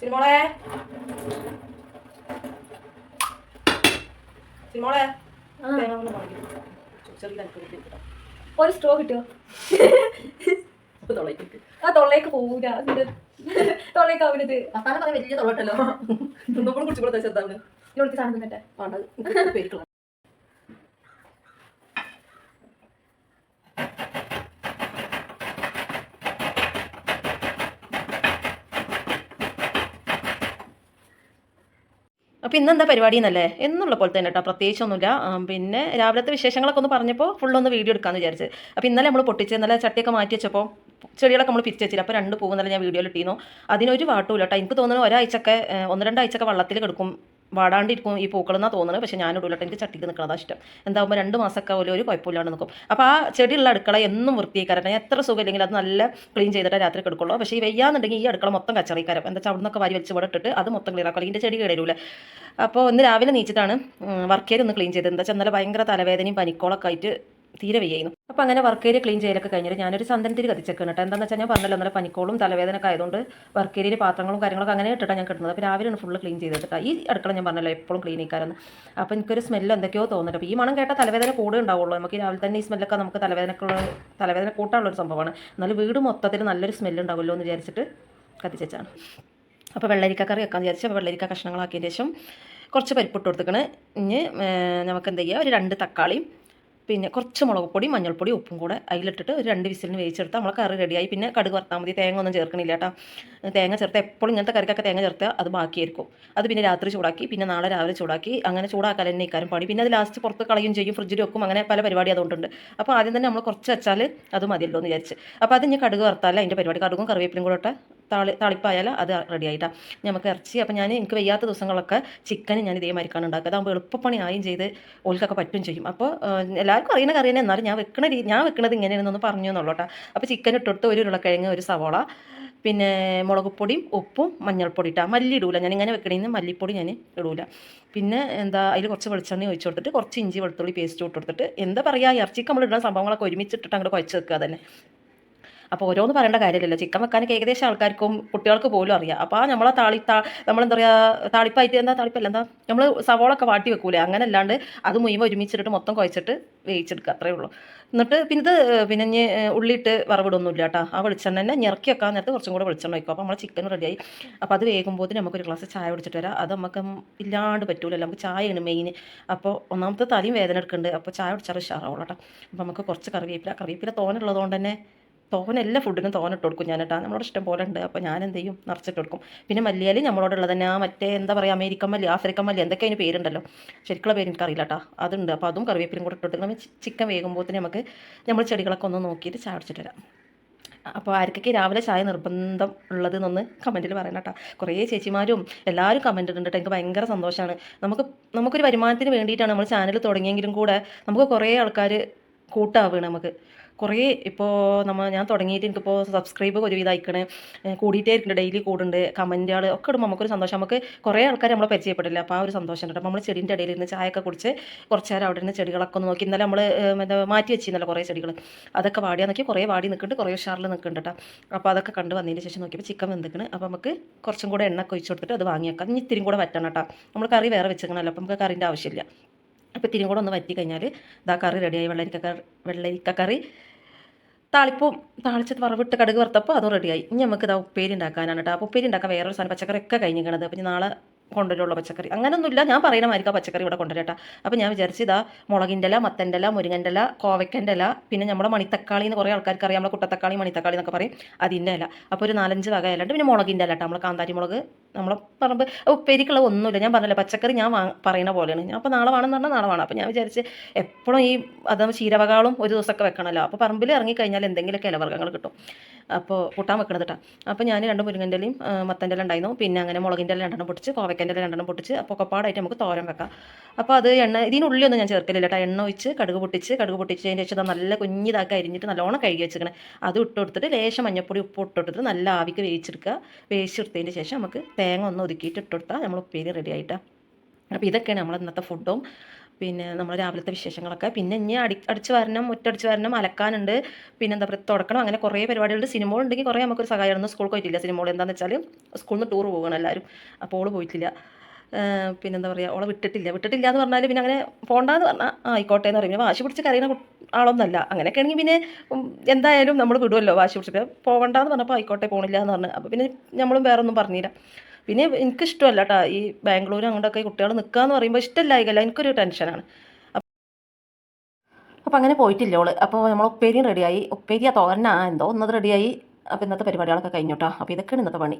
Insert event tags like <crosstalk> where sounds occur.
സിനിമോളെ. സിനിമോളെ. ഒരു സ്ട്രോ കിട്ടുമോ. ആ തൊള്ളേക്ക് പോകൂല അതിന്റെ തൊള്ളേക്ക് അവനത് വർത്താനം പറയാൻ വലിയ തൊള്ളട്ടല്ലോ. <laughs> ഒന്നുകൂടെ കുടിച്ചുകൂടെ ചെറുതാണ് ഇവിടുത്തെ സാധനം തന്നെ വേണ്ടത് പേരിക്കണം അപ്പോൾ ഇന്നെന്താ പരിപാടി എന്നല്ലേ? എന്നുള്ള പോലെ തന്നെ കേട്ടോ പ്രത്യേകിച്ചൊന്നുമില്ല. പിന്നെ രാവിലത്തെ വിശേഷങ്ങളൊക്കെ ഒന്ന് പറഞ്ഞപ്പോൾ ഫുള്ളൊന്ന് വീഡിയോ എടുക്കാമെന്ന് വിചാരിച്ച്. അപ്പോൾ ഇന്നലെ നമ്മൾ പൊട്ടിച്ച് ഇന്നലെ ചട്ടിയൊക്കെ മാറ്റി വെച്ചപ്പോൾ ചെടികളൊക്കെ നമ്മൾ പിരിച്ചു വെച്ചില്ല. അപ്പോൾ രണ്ട് പൂവ് ഞാൻ വീഡിയോയിൽ ഇട്ടിരുന്നു. അതിനൊരു വാട്ടുമില്ല കേട്ടോ എനിക്ക് തോന്നുന്നു ഒരാഴ്ചയൊക്കെ ഏ, ഒന്ന് രണ്ടാഴ്ചയൊക്കെ വള്ളത്തിൽ കിടക്കും. വാടാണ്ടിരിക്കും ഈ പൂക്കളെന്നാണ് തോന്നുന്നത് പക്ഷേ ഞാൻ ഇടൂലട്ടോ എനിക്ക് ചട്ടിക്ക് നിൽക്കണതാണ് ഇഷ്ടം. എന്താകുമ്പോൾ രണ്ട് മാസമൊക്കെ ഒരു ഒരു കുഴപ്പമില്ലാണ്ട് നിൽക്കും അപ്പോൾ ആ ചെടിയുള്ള അടുക്കള എന്നും വൃത്തിയാക്കാറുണ്ട് എത്ര സുഖമില്ലെങ്കിൽ അത് നല്ല ക്ലീൻ ചെയ്തിട്ട് രാത്രി കിടക്കുള്ളൂ. പക്ഷേ ഈ വെയ്യാന്നുണ്ടെങ്കിൽ ഈ അടുക്കള മൊത്തം കച്ചറിക്കാരം എന്താ വെച്ചാൽ അവിടുന്നൊക്കെ വാരി വെച്ച് ഇവിടെ ഇട്ടിട്ട് അത് മൊത്തം ക്ലിയർ ആക്കും. അല്ലെങ്കിൽ ചെടി കേടരൂല. അപ്പോൾ ഇന്ന് രാവിലെ നീച്ചിട്ടാണ് വർക്കേരി ഒന്ന് ക്ലീൻ ചെയ്തത്. എന്താ വെച്ചാൽ ഇന്നലെ ഭയങ്കര തലവേദനയും പനിക്കോളൊക്കെ ആയിട്ട് തീരെ വയ്യായിരുന്നു. അപ്പോൾ അങ്ങനെ വർക്ക് ഏരിയ ക്ലീൻ ചെയ്യലൊക്കെ കഴിഞ്ഞിട്ട് ഞാനൊരു സന്തനത്തിരി കത്തിച്ചേക്കാണ് കേട്ടോ. എന്താണെന്ന് വെച്ചാൽ ഞാൻ പറഞ്ഞല്ലോ നല്ല പനിക്കോളും തലവേദനയൊക്കെ ആയതുകൊണ്ട് വർക്ക് ഏരിയ പാത്രങ്ങളും കാര്യങ്ങളൊക്കെ അങ്ങനെ ഇട്ടിട്ടാണ് ഞാൻ കിട്ടുന്നത് അപ്പോൾ രാവിലെയാണ് ഫുള്ള് ക്ലീൻ ചെയ്തിട്ടാണ് ഈ അടുക്കള ഞാൻ പറഞ്ഞല്ലോ എപ്പോഴും ക്ലീൻ ചെയ്യിക്കാരെന്ന് അപ്പോൾ എനിക്കൊരു സ്മെല്ല് എന്തൊക്കെയോ തോന്നുന്നുണ്ട്. അപ്പോൾ ഈ മണം കേട്ടാൽ തലവേദന കൂടെ ഉണ്ടാവുള്ളൂ. നമുക്ക് രാവിലെ തന്നെ ഈ സ്മെല്ലൊക്കെ നമുക്ക് തലവേദനക്കുള്ള തലവേദന കൂട്ടാനുള്ള ഒരു സംഭവമാണ്. എന്നാലും വീട് മൊത്തത്തിൽ നല്ലൊരു സ്മെല്ല് ഉണ്ടാവുമല്ലോ എന്ന് വിചാരിച്ചിട്ട് കത്തിച്ചാണ് അപ്പോൾ വെള്ളരിക്ക കറി വെക്കാൻ അപ്പോൾ വെള്ളരിക്ക കഷ്ണങ്ങളാക്കിയതിന് ശേഷം കുറച്ച് പരിപ്പിട്ട് കൊടുത്തേക്കണ്. ഇനി നമുക്ക് എന്ത് ചെയ്യുക ഒരു രണ്ട് തക്കാളിയും പിന്നെ കുറച്ച് മുളക് പൊടി മഞ്ഞൾപ്പൊടി ഉപ്പും കൂടെ അതിലിട്ടിട്ട് ഒരു രണ്ട് വിസിലിന് വേവിച്ചെടുത്ത് നമ്മളെ കറി റെഡിയായി പിന്നെ കടുക് വറുത്താൽ മതി. തേങ്ങ ഒന്നും ചേർക്കണില്ല കേട്ടോ. തേങ്ങ ചേർത്ത് എപ്പോഴും ഇങ്ങനത്തെ കറിക്കൊക്കെ തേങ്ങ ചേർത്താൽ അത് ബാക്കിയായിരിക്കും. അത് പിന്നെ രാത്രി ചൂടാക്കി പിന്നെ നാളെ രാവിലെ ചൂടാക്കി. അങ്ങനെ ചൂടാക്കാൻ തന്നെ ഇക്കാരം പണി. പിന്നെ അത് ലാസ്റ്റ് പുറത്ത് കളയും ചെയ്യും ഫ്രിഡ്ജിൽ വെക്കും. അങ്ങനെ പല പരിപാടി അതുകൊണ്ടുണ്ട്. അപ്പോൾ ആദ്യം തന്നെ നമ്മൾ കുറച്ച് വെച്ചാൽ അത് മതിയല്ലോ എന്ന് വിചാരിച്ച്. അപ്പോൾ അത് ഇനി കടുക് വറുത്താൽ അതിന്റെ പരിപാടി. കടുകും കറിവേപ്പിലും കൂടെ താളി താളിപ്പായാൽ അത് റെഡി ആയിട്ടാണ് നമുക്ക് ഇറച്ചി അപ്പോൾ ഞാൻ എനിക്ക് വയ്യാത്ത ദിവസങ്ങളൊക്കെ ചിക്കൻ ഞാൻ ഇതേ മരിക്കാണ് ഉണ്ടാക്കുക. അതാകുമ്പോൾ എളുപ്പപ്പണി ആയും ചെയ്ത് ഓൾക്കൊക്കെ പറ്റും ചെയ്യും. അപ്പോൾ എല്ലാവർക്കും അറിയുന്ന കറി തന്നെ എന്നാലും ഞാൻ വെക്കണ രീതി ഞാൻ വെക്കണത് ഇങ്ങനെയാണെന്നൊന്ന് പറഞ്ഞു എന്നുള്ളോട്ടാ. അപ്പോൾ ചിക്കൻ ഇട്ടെടുത്ത് ഒരു ഉരുളക്കിഴങ്ങ് ഒരു സവോള പിന്നെ മുളക് പൊടിയും ഉപ്പും മഞ്ഞൾപ്പൊടി ഇട്ടാൽ മല്ലി ഇടൂല. ഞാൻ ഇങ്ങനെ വെക്കണേന്ന് മല്ലിപ്പൊടി ഞാൻ ഇടൂല. പിന്നെ എന്താ അതിൽ കുറച്ച് വെളിച്ചെണ്ണ ഒഴിച്ച് കൊടുത്തിട്ട് കുറച്ച് ഇഞ്ചി വെളുത്തുള്ളി പേസ്റ്റ് ഇട്ട് കൊടുത്തിട്ട് എന്താ പറയുക ഇറച്ചിക്ക് നമ്മൾ ഇടുന്ന സംഭവങ്ങളൊക്കെ ഒരുമിച്ചിട്ടിട്ട് അങ്ങോട്ട് കുഴച്ച് വെക്കുക തന്നെ. അപ്പോൾ ഓരോന്ന് പറയേണ്ട കാര്യമില്ലല്ലോ. ചിക്കൻ വെക്കാനൊക്കെ ഏകദേശം ആൾക്കാർക്കും കുട്ടികൾക്ക് പോലും അറിയാം. അപ്പോൾ ആ നമ്മളെ താളി താ നമ്മളെന്താ പറയുക താളിപ്പായിട്ട് എന്താ താളിപ്പല്ല എന്താ? നമ്മൾ സവോളൊക്കെ വാട്ടി വെക്കൂലേ? അങ്ങനെ അല്ലാണ്ട് അത് മുഴുവൻ ഒരുമിച്ചിട്ട് മൊത്തം കുഴച്ചിട്ട് വേവിച്ചെടുക്കുക. അത്രേ ഉള്ളൂ. എന്നിട്ട് പിന്നെ ഇത് പിന്നെ ഇനി ഉള്ളിയിട്ട് വറവിടൊന്നുമില്ല കേട്ടോ. ആ വെളിച്ചെണ്ണ തന്നെ ഞെറക്കി വെക്കാൻ നേരത്തെ കുറച്ചും കൂടെ വെളിച്ചെണ്ണ വയ്ക്കും അപ്പോൾ നമ്മൾ ചിക്കൻ റെഡിയായി അപ്പോൾ അത് വേകുമ്പോൾ നമുക്കൊരു ഗ്ലാസ് ചായ കുടിച്ചിട്ട് വരാം. അത് നമുക്ക് ഇല്ലാണ്ട് പറ്റൂലല്ലോ. നമുക്ക് ചായയാണ് മെയിൻ അപ്പോൾ ഒന്നാമത്തെ തലയും വേദന എടുക്കുന്നുണ്ട്. അപ്പോൾ ചായ കുടിച്ചാൽ ഉഷാറാവുള്ളൂ കേട്ടോ. അപ്പോൾ നമുക്ക് കുറച്ച് കറിവേപ്പില കറിവേപ്പില തോനുള്ളതുകൊണ്ട് തന്നെ തോന എല്ലാ ഫുഡിനും തോനിട്ട് കൊടുക്കും ഞാൻ കേട്ടോ നമ്മളോട് ഇഷ്ടം പോലെ ഉണ്ട്. അപ്പോൾ ഞാൻ എന്ത് ചെയ്യും നിറച്ചിട്ട് കൊടുക്കും. പിന്നെ മല്ലിയാലി നമ്മളോടുള്ളത് തന്നെ. ആ മറ്റേ എന്താ പറയുക അമേരിക്കൻ മല്ലി ആഫ്രിക്കൻ മല്ലി എന്തൊക്കെ അതിന് പേരുണ്ടല്ലോ. ശരിക്കുള്ള പേര് എനിക്കറിയില്ല കേട്ടോ അതുണ്ട്. അപ്പോൾ അതും കറിവേപ്പിലും കൂടെ ഇട്ട് കൊടുക്കണം ചിക്കൻ വേകുമ്പോഴത്തേന് നമുക്ക് നമ്മൾ ചെടികളൊക്കെ ഒന്ന് നോക്കിയിട്ട് ചായ അടിച്ചിട്ട് വരാം അപ്പോൾ ആർക്കൊക്കെ രാവിലെ ചായ നിർബന്ധം ഉള്ളത് എന്നൊന്ന് കമന്റിൽ പറയണം കേട്ടോ കുറേ ചേച്ചിമാരും എല്ലാവരും കമന്റ് ഇട്ടുണ്ട് എനിക്ക് ഭയങ്കര സന്തോഷമാണ് നമുക്ക് നമുക്കൊരു വരുമാനത്തിന് വേണ്ടിയിട്ടാണ് നമ്മൾ ചാനൽ തുടങ്ങിയെങ്കിലും കൂടെ നമുക്ക് കുറേ ആൾക്കാർ കൂട്ടാവുകയാണ് നമുക്ക്. കുറേ ഇപ്പോൾ നമ്മൾ ഞാൻ തുടങ്ങിയിട്ട് എനിക്കിപ്പോൾ സബ്സ്ക്രൈബ് ഒരുവിധം അയക്കണേ കൂടിയിട്ടേ ഇരിക്കുന്നുണ്ട് ഡെയിലി കൂടുണ്ട്. കമന്റുകൾ ഒക്കെ ഇടുമ്പോൾ നമുക്കൊരു സന്തോഷം. നമുക്ക് കുറേ ആൾക്കാർ നമ്മളെ പരിചയപ്പെടില്ല. അപ്പോൾ ആ ഒരു സന്തോഷം ഉണ്ട് അപ്പോൾ നമ്മൾ ചെടീന്റെ ഇടയിൽ ഇരുന്ന് ചായയൊക്കെ കുടിച്ച് കുറച്ച് നേരം അവിടെ നിന്ന് ചെടികളൊക്കെ ഒന്ന് നോക്കി. ഇന്നലെ നമ്മൾ എന്താ മാറ്റി വെച്ചിരുന്നല്ലോ കുറേ ചെടികൾ അതൊക്കെ വാടിയാൽ നോക്കി കുറേ വാടി നിൽക്കുന്നുണ്ട് കുറേ ഉഷാറിൽ നിൽക്കുന്നുണ്ട് കേട്ടോ അപ്പോൾ അതൊക്കെ കണ്ട് വന്നതിന് ശേഷം നോക്കിയപ്പോൾ ചിക്കൻ വെന്തിക്കണ്. അപ്പോൾ നമുക്ക് കുറച്ചും കൂടെ എണ്ണ ഒക്കെ ഒഴിച്ചു കൊടുത്തിട്ട് അത് വാങ്ങിയേക്കാം. ഇനി ഇത്തിരി കൂടെ വറ്റണം കേട്ടോ നമ്മൾ കറി വേറെ വെച്ചിരിക്കണമല്ലോ അപ്പോൾ നമുക്ക് കറിന്റെ ആവശ്യമില്ല അപ്പോൾ ഇത്തിരി കൂടെ ഒന്ന് വറ്റി കഴിഞ്ഞാൽ ഇതാ കറി റെഡിയായി വെള്ളരിക്ക വെള്ളരിക്ക കറി. താളിപ്പും താളിച്ചത് വറവിട്ട് കടുക് വറുത്തപ്പോൾ അതും റെഡിയായി ഇനി നമുക്ക് ഇതാ ഉപ്പേരി ഉണ്ടാക്കാനാണ് കേട്ടോ അപ്പോൾ ഉപ്പേരി ഉണ്ടാക്കാൻ വേറൊരു സാധനം പച്ചക്കറി ഒക്കെ കഴിഞ്ഞിരിക്കണത് അപ്പോൾ നാളെ കൊണ്ടുവരുള്ള പച്ചക്കറി. അങ്ങനൊന്നുമില്ല. ഞാൻ പറയുന്ന മാതിരിക്കും പച്ചക്കറി ഇവിടെ കൊണ്ടുവരട്ടെ. അപ്പോൾ ഞാൻ വിചാരിച്ചു ഇതാ മുളകിന്റെ ഇല മത്തന്റെ ഇല മുരിങ്ങന്റെ ഇല കോവയ്ക്കന്റെ ഇല പിന്നെ നമ്മുടെ മണിത്തക്കാളി എന്ന് കുറേ ആൾക്കാർക്ക് അറിയാം. നമ്മളെ കുട്ടത്തക്കാളി മണിത്തക്കാളി എന്നൊക്കെ പറയും. അതിന്റെ ഇല. അപ്പോൾ ഒരു നാലഞ്ച് വക ഇലണ്ട് പിന്നെ മുളകിന്റെ ഇല കേട്ടോ. നമ്മൾ കാന്താരി മുളക് നമ്മൾ പറമ്പ്. ഉപ്പേരിക്കുള്ള ഒന്നുമില്ല. ഞാൻ പറഞ്ഞല്ലോ പച്ചക്കറി ഞാൻ പറയുന്ന പോലെയാണ്. ഞാൻ അപ്പോൾ നാളെ വേണമെന്ന് പറഞ്ഞാൽ നാളെ വേണം. അപ്പോൾ ഞാൻ വിചാരിച്ച് എപ്പോഴും ഈ അതാ ചീരവകാളും ഒരു ദിവസമൊക്കെ വെക്കണമല്ലോ. അപ്പോൾ പറമ്പിൽ ഇറങ്ങിക്കഴിഞ്ഞാൽ എന്തെങ്കിലുമൊക്കെ ഇലവർഗങ്ങൾ കിട്ടും. അപ്പോൾ കൂട്ടാൻ വെക്കണത് കേട്ടോ. അപ്പോൾ ഞാൻ രണ്ട് മുരിങ്ങന്റെ ഇലയും മത്തന്റെ ഇല ഉണ്ടായിരുന്നു. പിന്നെ അങ്ങനെ മുളകിന്റെ ഇല രണ്ടെണ്ണം പൊടിച്ച് കോവയ്ക്കന്റെ ഇല രണ്ടെണ്ണം പൊട്ടിച്ച് അപ്പോൾ നമുക്ക് തോരൻ വെക്കാം. അപ്പോൾ അത് എണ്ണ ഇതിനുള്ളിലൊന്നും ഞാൻ ചേർക്കലില്ല കേട്ടോ. എണ്ണ ഒഴിച്ച് കടുക് പൊട്ടിച്ച് കടുക് പൊട്ടിച്ചതിന് ശേഷം നല്ല കുഞ്ഞിതാക്കി അരിഞ്ഞിട്ട് നല്ലോണം കഴുകി വെച്ചിരിക്കണം അത് ഇട്ട് കൊടുത്തിട്ട് ലേശം മഞ്ഞപ്പൊടി ഉപ്പ് ഇട്ട് കൊടുത്തിട്ട് നല്ല ആവിക്ക് വേവിച്ചെടുക്കുക. വേവിച്ചെടുത്തതിന് ശേഷം നമുക്ക് തേങ്ങ ഒന്ന് ഒതുക്കിയിട്ട് ഇട്ട് കൊടുത്താൽ നമ്മൾ ഉപ്പേരി റെഡി ആയിട്ടാണ് അപ്പോൾ ഇതൊക്കെയാണ് നമ്മൾ ഇന്നത്തെ ഫുഡും പിന്നെ നമ്മൾ രാവിലത്തെ വിശേഷങ്ങളൊക്കെ. പിന്നെ ഇനി അടി അടിച്ച് വരണം മുറ്റടിച്ച് വരണം അലക്കാനുണ്ട്. പിന്നെ എന്താ പറയുക തുടക്കണം. അങ്ങനെ കുറേ പരിപാടികളുണ്ട്. സിനിമ ഉണ്ടെങ്കിൽ കുറേ നമുക്കൊരു സഹായമായിരുന്നു. സ്കൂൾ പോയിട്ടില്ല സിനിമ എന്താണെന്ന് വെച്ചാൽ സ്കൂളിൽ നിന്ന് ടൂർ പോകണം എല്ലാവരും. അപ്പോൾ ഓൾ പോയിട്ടില്ല. പിന്നെന്താ പറയുക ഓളെ വിട്ടിട്ടില്ല. വിട്ടിട്ടില്ല എന്ന് പറഞ്ഞാൽ പിന്നെ അങ്ങനെ പോണ്ടാന്ന് പറഞ്ഞാൽ ആയിക്കോട്ടെ എന്ന് പറയും. പിന്നെ വാശി പിടിച്ച് കരയുന്ന ആളൊന്നല്ല. അങ്ങനെയൊക്കെ ആണെങ്കിൽ പിന്നെ എന്തായാലും നമ്മൾ വിടുമല്ലോ വാശി പിടിച്ചിട്ട്. പോകണ്ടെന്ന് പറഞ്ഞപ്പോൾ ആയിക്കോട്ടെ പോകണില്ല എന്ന് പറഞ്ഞു. അപ്പോൾ പിന്നെ നമ്മളും വേറെ ഒന്നും പറഞ്ഞില്ല. പിന്നെ എനിക്കിഷ്ടമല്ല കേട്ടോ ഈ ബാംഗ്ലൂർ അങ്ങോട്ടൊക്കെ കുട്ടികൾ നിൽക്കുക എന്ന് പറയുമ്പോൾ ഇഷ്ടമല്ലായികല്ല എനിക്കൊരു ടെൻഷനാണ്. അപ്പോൾ അങ്ങനെ പോയിട്ടില്ല ഓൾ. അപ്പോൾ നമ്മൾ ഉപ്പേരിയും റെഡിയായി ഉപ്പേരിയാ തോരനാ എന്തോ ഒന്നത് റെഡിയായി അപ്പോൾ ഇന്നത്തെ പരിപാടികളൊക്കെ കഴിഞ്ഞു കേട്ടോ അപ്പോൾ ഇതൊക്കെയാണ് ഇന്നത്തെ പണി.